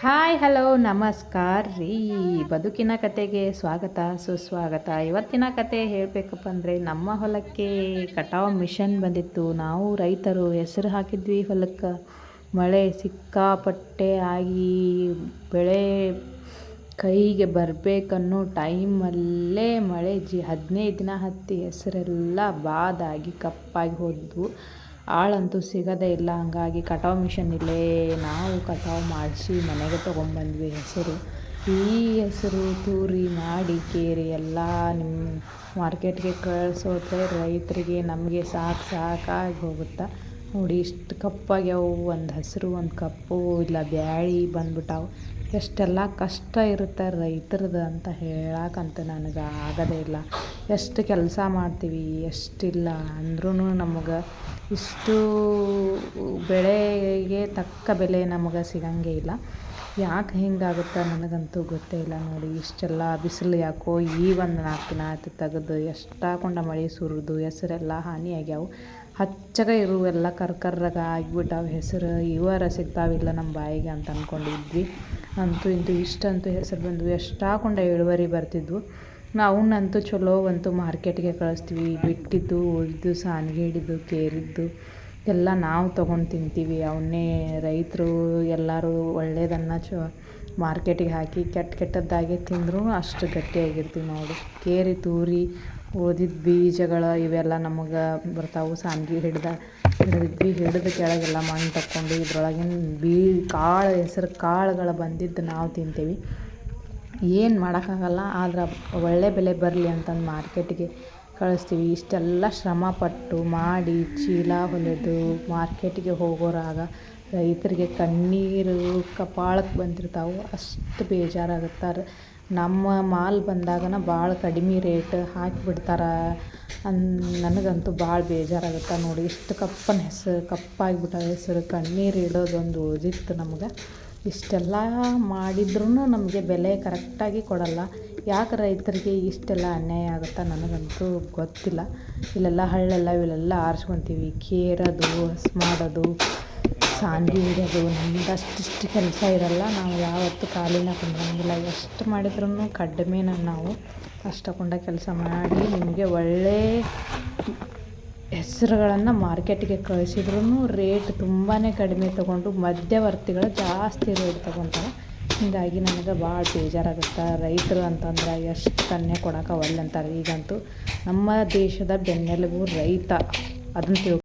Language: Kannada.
ಹಾಯ್, ಹಲೋ, ನಮಸ್ಕಾರ ರೀ. ಬದುಕಿನ ಕತೆಗೆ ಸ್ವಾಗತ, ಸುಸ್ವಾಗತ. ಇವತ್ತಿನ ಕತೆ ಹೇಳಬೇಕಪ್ಪ ಅಂದರೆ, ನಮ್ಮ ಹೊಲಕ್ಕೆ ಕಟಾವು ಮಿಷನ್ ಬಂದಿತ್ತು. ನಾವು ರೈತರು ಹೆಸರು ಹಾಕಿದ್ವಿ ಹೊಲಕ್ಕೆ. ಮಳೆ ಸಿಕ್ಕಾಪಟ್ಟೆ ಆಗಿ ಬೆಳೆ ಕೈಗೆ ಬರಬೇಕನ್ನೋ ಟೈಮಲ್ಲೇ ಮಳೆ ಜಿ ಹದಿನೈದು ದಿನ ಹತ್ತಿ ಹೆಸರೆಲ್ಲ ಬಾದಾಗಿ ಕಪ್ಪಾಗಿ ಹೋದ್ವು. ಆಳಂತೂ ಸಿಗೋದೇ ಇಲ್ಲ. ಹಂಗಾಗಿ ಕಟಾವು ಮಿಷನ್ ಇಲ್ಲೇ ನಾವು ಕಟಾವು ಮಾಡಿಸಿ ಮನೆಗೆ ತೊಗೊಂಬಂದ್ವಿ ಹೆಸರು. ಈ ಹೆಸರು ತೂರಿ ಮಾಡಿ ಕೇರಿ ಎಲ್ಲ ನಿಮ್ಮ ಮಾರ್ಕೆಟ್ಗೆ ಕಳಿಸೋದ್ರೆ ರೈತರಿಗೆ ನಮಗೆ ಸಾಕು ಸಾಕಾಗಿ ಹೋಗುತ್ತೆ? ನೋಡಿ ಇಷ್ಟು ಕಪ್ಪಾಗ್ಯಾವು. ಒಂದು ಹಸಿರು, ಒಂದು ಕಪ್ಪು, ಇಲ್ಲ ಬ್ಯಾಳಿ ಬಂದ್ಬಿಟ್ಟಾವು. ಎಷ್ಟೆಲ್ಲ ಕಷ್ಟ ಇರುತ್ತೆ ರೈತರದ್ದು ಅಂತ ಹೇಳಕ್ಕಂತ ನನಗೆ ಆಗೋದೇ ಇಲ್ಲ. ಎಷ್ಟು ಕೆಲಸ ಮಾಡ್ತೀವಿ, ಎಷ್ಟಿಲ್ಲ ಅಂದ್ರೂ ನಮಗೆ ಇಷ್ಟು ಬೆಳೆಗೆ ತಕ್ಕ ಬೆಲೆ ನಮಗೆ ಸಿಗಂಗೆ ಇಲ್ಲ. ಯಾಕೆ ಹಿಂಗಾಗುತ್ತೆ ನನಗಂತೂ ಗೊತ್ತೇ ಇಲ್ಲ ನೋಡಿ. ಇಷ್ಟೆಲ್ಲ ಬಿಸಿಲು ಯಾಕೋ ಈ ಒಂದು ನಾಲ್ಕು ದಿನ ಆಯ್ತು ತೆಗೆದು ಎಷ್ಟಾಕೊಂಡ ಮಳೆ ಸುರಿದು, ಹೆಸರೆಲ್ಲ ಹಾನಿಯಾಗ್ಯಾವು. ಹಚ್ಚಗ ಇರುವೆಲ್ಲ ಕರ್ಕರ್ರಾಗ ಆಗಿಬಿಟ್ಟಾವ. ಹೆಸರು ಇವರ ಸಿಗ್ತಾವಿಲ್ಲ ನಮ್ಮ ಬಾಯಿಗೆ ಅಂತ ಅಂದ್ಕೊಂಡಿದ್ವಿ ಅಂತೂ ಇಂತೂ ಇಷ್ಟಂತೂ ಹೆಸರು ಬಂದ್ವು ಎಷ್ಟಾಕೊಂಡ ಇಳುವರಿ ಬರ್ತಿದ್ವು. ಅವನ್ನಂತೂ ಚಲೋ ಅಂತೂ ಮಾರ್ಕೆಟ್ಗೆ ಕಳಿಸ್ತೀವಿ. ಬಿಟ್ಟಿದ್ದು, ಉಳಿದು, ಸಾನ್ಗೆ ಹಿಡಿದು, ಕೇರಿದ್ದು, ಎಲ್ಲ ನಾವು ತೊಗೊಂಡು ತಿಂತೀವಿ. ಅವನ್ನೇ ರೈತರು ಎಲ್ಲರೂ ಒಳ್ಳೆಯದನ್ನು ಚ ಮಾರ್ಕೆಟಿಗೆ ಹಾಕಿ ಕೆಟ್ಟ ಕೆಟ್ಟದ್ದಾಗೆ ತಿಂದರೂ ಅಷ್ಟು ಗಟ್ಟಿಯಾಗಿರ್ತೀವಿ ನೋಡಿ. ಕೇರಿ, ತೂರಿ ಉಳ್ದಿದ್ದ ಬೀಜಗಳು ಇವೆಲ್ಲ ನಮಗೆ ಬರ್ತಾವು. ಸಾನ್ಗಿ ಹಿಡ್ದು ಹಿಡಿದ್ವಿ ಹಿಡಿದು ಕೆಳಗೆಲ್ಲ ಮಣ್ಣು ತಕ್ಕೊಂಡು ಇದ್ರೊಳಗಿನ ಬೀ, ಕಾಳು, ಹೆಸ್ರು ಕಾಳುಗಳು ಬಂದಿದ್ದು ನಾವು ತಿಂತೀವಿ. ಏನು ಮಾಡೋಕ್ಕಾಗಲ್ಲ, ಆದ್ರೆ ಒಳ್ಳೆ ಬೆಲೆ ಬರಲಿ ಅಂತಂದು ಮಾರ್ಕೆಟಿಗೆ ಕಳಿಸ್ತೀವಿ. ಇಷ್ಟೆಲ್ಲ ಶ್ರಮಪಟ್ಟು ಮಾಡಿ ಚೀಲ ಹೊಲಿದು ಮಾರ್ಕೆಟಿಗೆ ಹೋಗೋರಾಗ ರೈತರಿಗೆ ಕಣ್ಣೀರು ಕಪಾಳಕ್ಕೆ ಬಂದಿರ್ತಾವೆ. ಅಷ್ಟು ಬೇಜಾರಾಗುತ್ತೆ. ನಮ್ಮ ಮಾಲ್ ಬಂದಾಗನ ಭಾಳ ಕಡಿಮೆ ರೇಟ್ ಹಾಕಿಬಿಡ್ತಾರೆ ಅನ್, ನನಗಂತೂ ಭಾಳ ಬೇಜಾರಾಗುತ್ತೆ ನೋಡಿ. ಇಷ್ಟು ಕಪ್ಪನ ಹೆಸರು, ಕಪ್ಪಾಗಿಬಿಟ್ಟ ಹೆಸರು, ಕಣ್ಣೀರು ಇಡೋದೊಂದು ಉಳಿದಿತ್ತು ನಮ್ಗೆ. ಇಷ್ಟೆಲ್ಲ ಮಾಡಿದ್ರೂ ನಮಗೆ ಬೆಲೆ ಕರೆಕ್ಟಾಗಿ ಕೊಡಲ್ಲ. ಯಾಕೆ ರೈತರಿಗೆ ಇಷ್ಟೆಲ್ಲ ಅನ್ಯಾಯ ಆಗುತ್ತೆ ನನಗಂತೂ ಗೊತ್ತಿಲ್ಲ. ಇಲ್ಲೆಲ್ಲ ಹಳ್ಳೆಲ್ಲ ಇವೆಲ್ಲ ಆರಿಸ್ಕೊತೀವಿ. ಕೇರೋದು, ಹಸ್ ಮಾಡೋದು ಸಾನ್ಗಿ ಹಿಡಿಯೋದು ನಮ್ದು ಅಷ್ಟಿಷ್ಟು ಕೆಲಸ ಇರಲ್ಲ, ನಾವು ಯಾವತ್ತೂ ಖಾಲಿನ ಕುಂದ್ರಂಗಿಲ್ಲ. ಎಷ್ಟು ಮಾಡಿದ್ರೂ ಕಡಿಮೆನ ನಾವು ಅಷ್ಟಕೊಂಡ ಕೆಲಸ ಮಾಡಿ, ನಿಮಗೆ ಒಳ್ಳೆ ಹೆಸರುಗಳನ್ನು ಮಾರ್ಕೆಟಿಗೆ ಕಳಿಸಿದ್ರೂ ರೇಟ್ ತುಂಬಾ ಕಡಿಮೆ ತೊಗೊಂಡು, ಮಧ್ಯವರ್ತಿಗಳು ಜಾಸ್ತಿ ರೇಟ್ ತೊಗೊತಾರೆ. ಹೀಗಾಗಿ ನನಗೆ ಭಾಳ ಬೇಜಾರಾಗುತ್ತೆ. ರೈತರು ಅಂತಂದ್ರೆ ಎಷ್ಟು ಕನ್ಯೆ ಕೊಡೋಕೆ ಒಲ್ಲೆ ಅಂತಾರೆ. ಈಗಂತೂ ನಮ್ಮ ದೇಶದ ಬೆನ್ನೆಲುಬು ರೈತ. ಅದನ್ನು ತಿಳ್ಕೊ